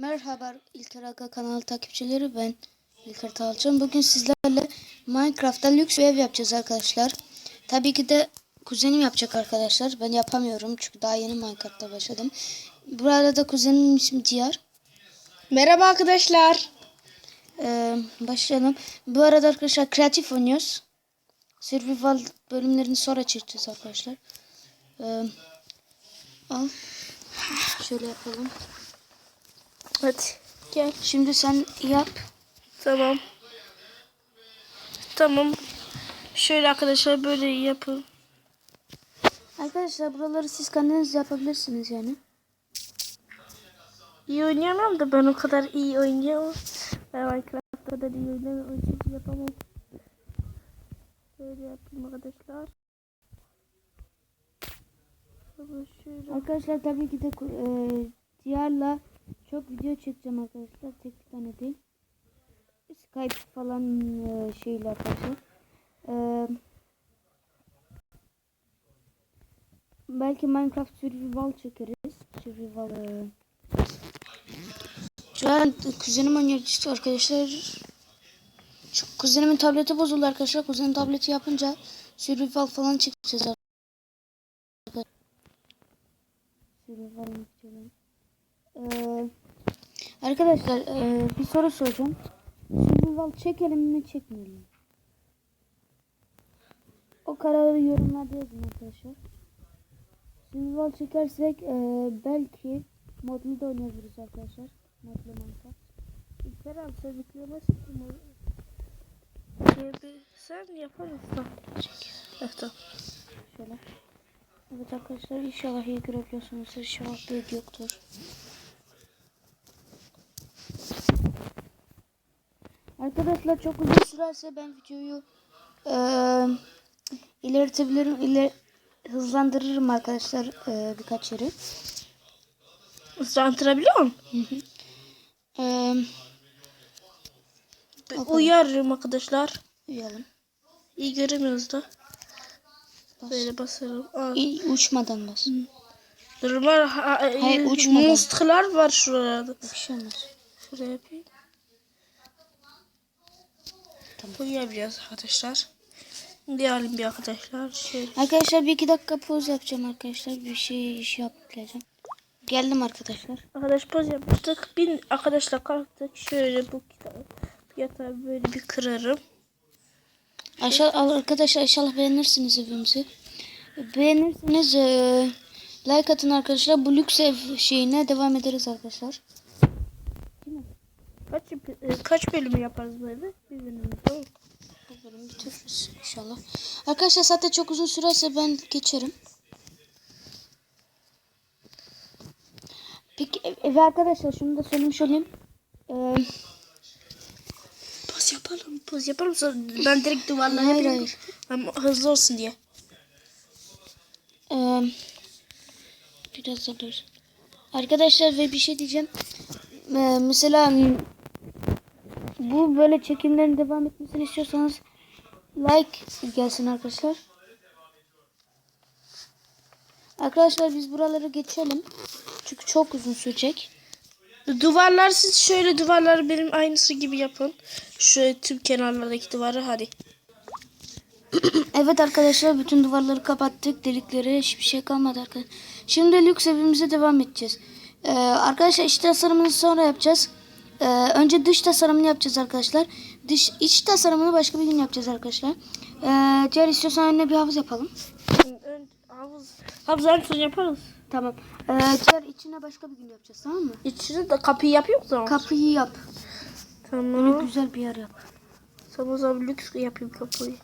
Merhaba İlker Aga kanalı takipçileri ben İlker Talçın. Bugün sizlerle Minecraft'ta lüks bir ev yapacağız arkadaşlar. Tabii ki de kuzenim yapacak arkadaşlar. Ben yapamıyorum çünkü daha yeni Minecraft'ta başladım. Bu arada kuzenimin ismi Diyar. Merhaba arkadaşlar. Ee, başlayalım. Bu arada arkadaşlar kreatif oynuyoruz. Survival bölümlerini sonra çekeceğiz arkadaşlar. Ee, al. Şöyle yapalım. Hadi gel. Şimdi sen yap. Tamam. Tamam. Şöyle arkadaşlar böyle yapın. Arkadaşlar buraları siz kendiniz yapabilirsiniz yani. İyi oynayamam da ben o kadar iyi oynayamam. Ben Minecraft'ta kadar iyi oynamam. O yüzden yapamam. Böyle yapayım arkadaşlar. Şöyle. Arkadaşlar tabii ki de e, Diyar'la çok video çekeceğim arkadaşlar. Tek bir tane değil. Skype falan e, şeyle arkadaşlar. E, belki Minecraft Survival çekeriz. Survival e. Şu an kuzenim oynuyor arkadaşlar. Şu kuzenimin tableti bozuldu arkadaşlar. Kuzenin tableti yapınca Survival falan çekeceğiz arkadaşlar. Survival videoları. Ee, arkadaşlar e, bir soru soracağım. Survival çekelim mi çekmeyelim mi? O kararı yorumlarda yazın arkadaşlar. Survival çekersek e, belki modlu da oynayabiliriz arkadaşlar. Modlu Minecraft. İlker abi sen yüklemezsin mi? Sen yaparız da. Evet tamam. Şöyle. Evet arkadaşlar inşallah iyi görebiliyorsunuz. İnşallah büyük yoktur. Arkadaşlar çok uzun sürerse ben videoyu eee ileritebilirim. iler hızlandırırım arkadaşlar eee, birkaç yeri. Islandırabiliyor musun? Eee Uyarırım arkadaşlar. uyalım. İyi göremiyoruz da. Böyle basarım. Aa, İyi, uçmadan bas. Normal ha, Hayır, e, uçmadan. monsterlar var şurada. Bir şey olmaz. Şuraya yapayım. Tamam. Uyuyabiliyoruz arkadaşlar. Diyelim bir arkadaşlar. Şöyle. Arkadaşlar bir iki dakika poz yapacağım arkadaşlar. Bir şey iş yapacağım. Geldim arkadaşlar. Arkadaş poz yapmıştık. Bin arkadaşlar kalktık. Şöyle bu kitabı yatağı böyle bir kırarım. Aşağı arkadaşlar inşallah beğenirsiniz evimizi. Beğenirseniz eee, like atın arkadaşlar. Bu lüks ev şeyine devam ederiz arkadaşlar. Kaç e, kaç bölümü yaparız böyle? Bir bölüm tamam. Bu bölümü bitiririz inşallah. Arkadaşlar zaten çok uzun sürerse ben geçerim. Peki e- ve arkadaşlar şunu da söylemiş olayım. Eee, Poz yapalım. Poz yapalım. Ben direkt duvarlara Hayır, yapayım. hayır. Ama hızlı olsun diye. eee, biraz da dur. Arkadaşlar ve bir şey diyeceğim. Eee, mesela bu böyle çekimlerin devam etmesini istiyorsanız like gelsin arkadaşlar. Arkadaşlar biz buraları geçelim. Çünkü çok uzun sürecek. Duvarlar siz şöyle duvarları benim aynısı gibi yapın. Şöyle tüm kenarlardaki duvarı hadi. Evet arkadaşlar bütün duvarları kapattık. Delikleri hiçbir şey kalmadı arkadaşlar. Şimdi lüks evimize devam edeceğiz. Ee, arkadaşlar iç tasarımını sonra yapacağız. Ee, önce dış tasarımını yapacağız arkadaşlar. Dış iç tasarımını başka bir gün yapacağız arkadaşlar. Ee, diğer istiyorsan önüne bir havuz yapalım. Ön, havuz. Havuz en son yaparız. Tamam. Ee, diğer içine başka bir gün yapacağız tamam mı? İçini de kapıyı yapıyor musun? Kapıyı yap. Böyle Tamam. güzel bir yer yap. Tamam o zaman lüks yapayım kapıyı.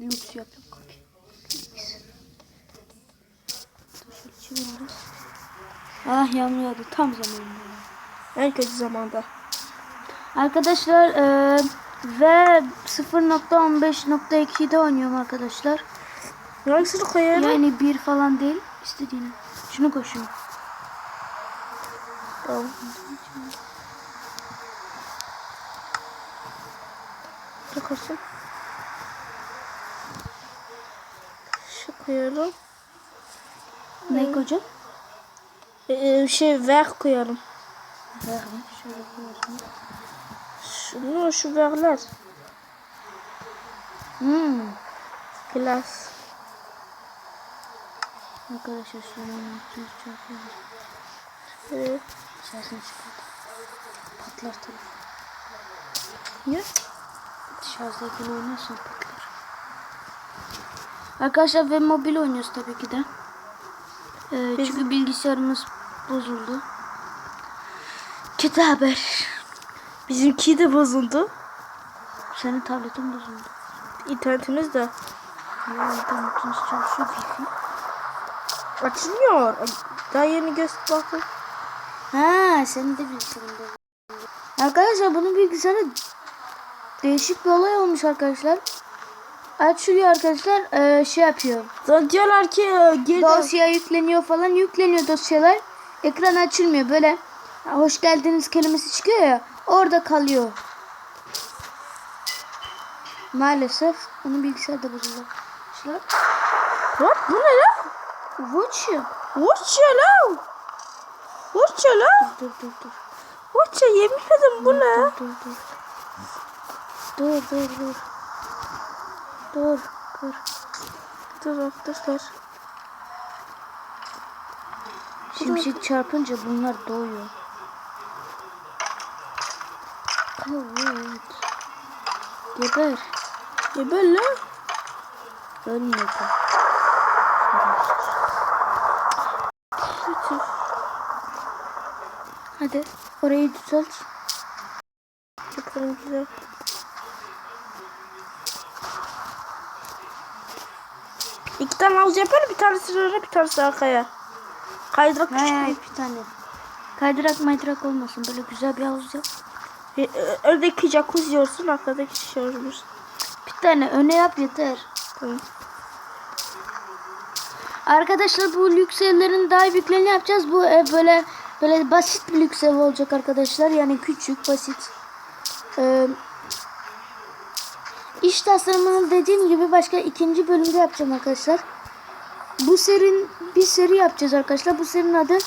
Lüks yap yap kapıyı. Dur. Ah yağdı tam zamanında. En kötü zamanda. Arkadaşlar eee, ve 0.15.2'de oynuyorum arkadaşlar. Hangisini koyalım? Yani bir falan değil. istediğini. Şunu koy şunu. Tamam. Takılsın. Şu koyalım. Ne koyacağım? Ee, şey ver koyalım. Ver mi? Şöyle koyuyorsun. Şunu şu verler. Hmm. Glass. Arkadaşlar şöyle yapacağız. Çok iyi. Ee, Şarjını çıkardım. Patlar telefon. ya. Şarjdayken oynuyorsun patlar. Arkadaşlar ve mobil oynuyoruz tabii ki de. Ee, çünkü bilgisayarımız bozuldu. Kötü haber. Bizimki de bozuldu. Senin tabletin bozuldu. İnternetimiz de Ya internetiniz çalışıyor Wi-Fi. açılmıyor. Daha yeni göster bakın. Ha senin de bilgisayarın bozuldu. Arkadaşlar bunun bilgisayarı değişik bir olay olmuş arkadaşlar. Açılıyor arkadaşlar ee, şey yapıyor. Diyorlar ki e, geri Dosya yükleniyor falan yükleniyor dosyalar. Ekran açılmıyor böyle hoş geldiniz kelimesi çıkıyor ya orada kalıyor. Maalesef onun bilgisayarı da bozuldu. What? Bu ne lan? watch you. Watch ya lan. Watch ya lan. Dur dur dur. Watch ya yemin ederim bu ne? Dur dur dur. Dur dur dur. Dur dur. Dur arkadaşlar. Şimşek çarpınca bunlar doğuyor. Evet. Geber. Ya böyle. Ölmedi. Hadi orayı düzelt. Yaparım güzel. İki tane havuz yapar bir tanesi öne bir tanesi arkaya. Kaydırak küçük bir tane. Kaydırak maydırak olmasın. Böyle güzel bir havuz yap. E, e, Öndeki jacuzzi olsun arkadaki şey olsun. Bir tane öne yap yeter. Tamam. Arkadaşlar bu lüks evlerin daha büyüklerini yapacağız. Bu ev böyle böyle basit bir lüks ev olacak arkadaşlar. Yani küçük, basit. Ee, iş tasarımını dediğim gibi başka ikinci bölümde yapacağım arkadaşlar. Bu serinin bir seri yapacağız arkadaşlar. Bu serinin adı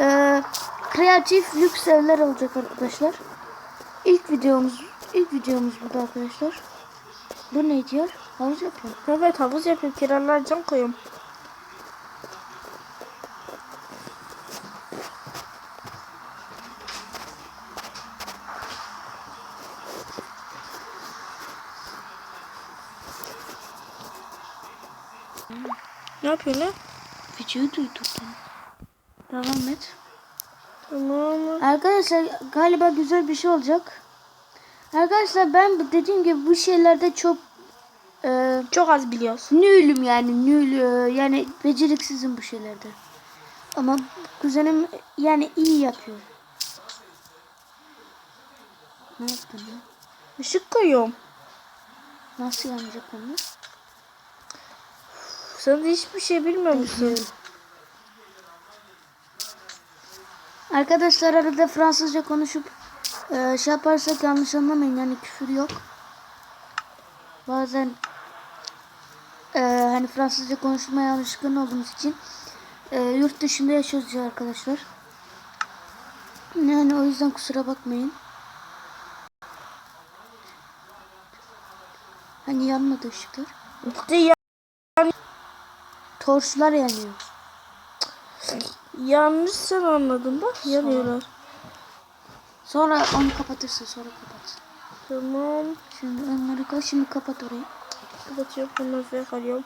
e, kreatif lüks evler olacak arkadaşlar. İlk videomuz ilk videomuz bu da arkadaşlar. Bu ne diyor? Havuz yapıyor. Evet havuz yapıyorum. Kenarlar cam koyuyorum. Ne yapıyorsun lan? Videoyu duydurdum. Devam et. Tamam. Arkadaşlar galiba güzel bir şey olacak. Arkadaşlar ben dediğim gibi bu şeylerde çok e, Çok az biliyorsun. nülüm yani nül e, yani beceriksizim bu şeylerde. Ama kuzenim yani iyi yapıyor. Ne yaptın ya? Işık koyuyorum. Nasıl yanacak onu? Sen hiçbir şey bilmiyor musun? Arkadaşlar arada Fransızca konuşup e, şey yaparsak yanlış anlamayın yani küfür yok. Bazen e, hani Fransızca konuşmaya alışkın olduğumuz için e, yurt dışında yaşıyoruz ya arkadaşlar. Yani o yüzden kusura bakmayın. Hani yanmadı ışıklar. İşte ya- Torçlar yanıyor. Yanlış sen anladın bak yanıyorlar. Sonra onu kapatırsın sonra kapat. Tamam. Şimdi onları koy şimdi kapat orayı. Kapatıyorum bunları ve kalıyorum.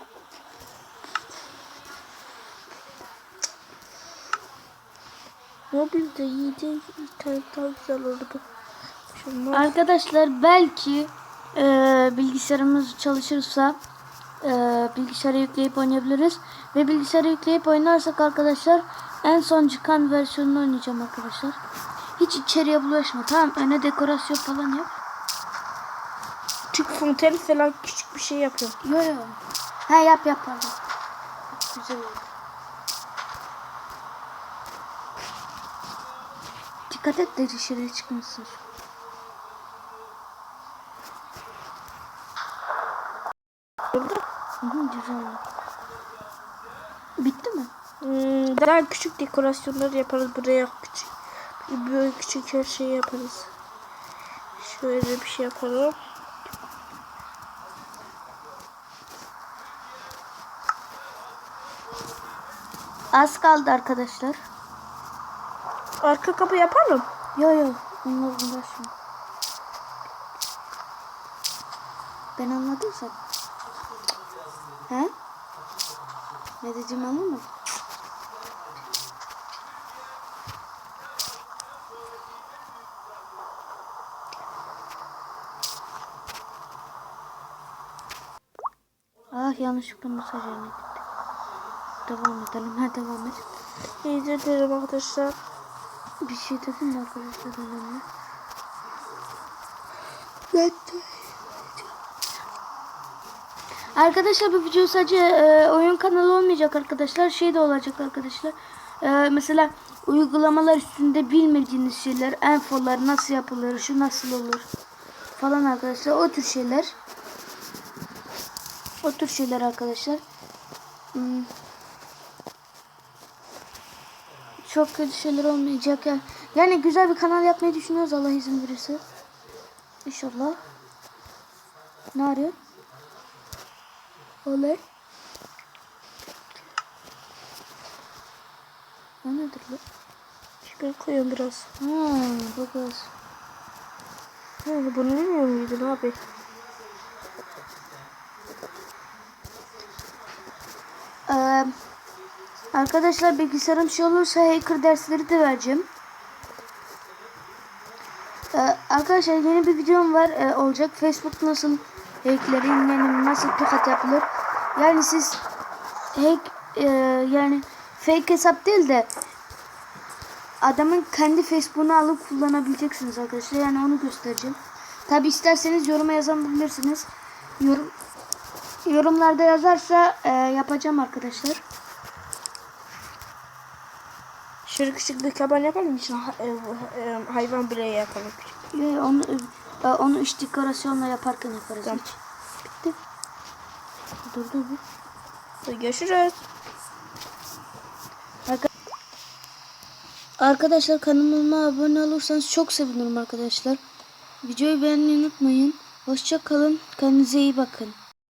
Mobilde iyiydi. İnternet daha güzel oldu. Şunlar. Arkadaşlar belki e, bilgisayarımız çalışırsa e, bilgisayara yükleyip oynayabiliriz. Ve bilgisayara yükleyip oynarsak arkadaşlar en son çıkan versiyonunu oynayacağım arkadaşlar. Hiç içeriye bulaşma tamam öne dekorasyon falan yap. Küçük fonten falan küçük bir şey yapıyorum. Yo yo. Ha yap yap pardon. Güzel oldu. Dikkat et de dışarıya çıkmasın. Oldu. Hı hı, güzel oldu. Bitti mi? Hmm, daha küçük dekorasyonlar yaparız buraya küçük Böyle küçük her şeyi yaparız. Şöyle bir şey yapalım. Az kaldı arkadaşlar. Arka kapı yapalım. Yo yo. Onlar uğraşma. Ben anladım sen. He? Ne diyeceğim anlamadın? Ah yanlışlıkla mesaj yerine gitti. Devam edelim. Ha devam et. İyice derim arkadaşlar. Bir şey dedim arkadaşlar önemli? Arkadaşlar bu video sadece e, oyun kanalı olmayacak arkadaşlar. Şey de olacak arkadaşlar. E, mesela uygulamalar üstünde bilmediğiniz şeyler, enfolar nasıl yapılır, şu nasıl olur falan arkadaşlar. O tür şeyler. O tür şeyler arkadaşlar. Hmm. Çok kötü şeyler olmayacak ya. Yani güzel bir kanal yapmayı düşünüyoruz Allah izin verirse. İnşallah. Ne arıyor? Olay. O nedir lan? Şöyle koyuyorum biraz. Ha, bu gaz. Ha, bunu bilmiyor muydun abi? Ee, arkadaşlar bilgisayarım şey olursa hacker dersleri de vereceğim. Ee, arkadaşlar yeni bir videom var ee, olacak. Facebook nasıl hacklerin yani nasıl tokat yapılır. Yani siz hack e, yani fake hesap değil de adamın kendi Facebook'unu alıp kullanabileceksiniz arkadaşlar. Yani onu göstereceğim. Tabi isterseniz yoruma yazabilirsiniz. Yorum yorumlarda yazarsa e, yapacağım arkadaşlar. Şöyle küçük bir kaban yapalım için e, e, hayvan bile yapalım. Yo, onu e, onu iş dekorasyonla yaparken yaparız. Tamam. hiç. Bitti. Dur dur. Hadi Görüşürüz. Arkadaşlar kanalıma abone olursanız çok sevinirim arkadaşlar. Videoyu beğenmeyi unutmayın. Hoşça kalın. Kendinize iyi bakın.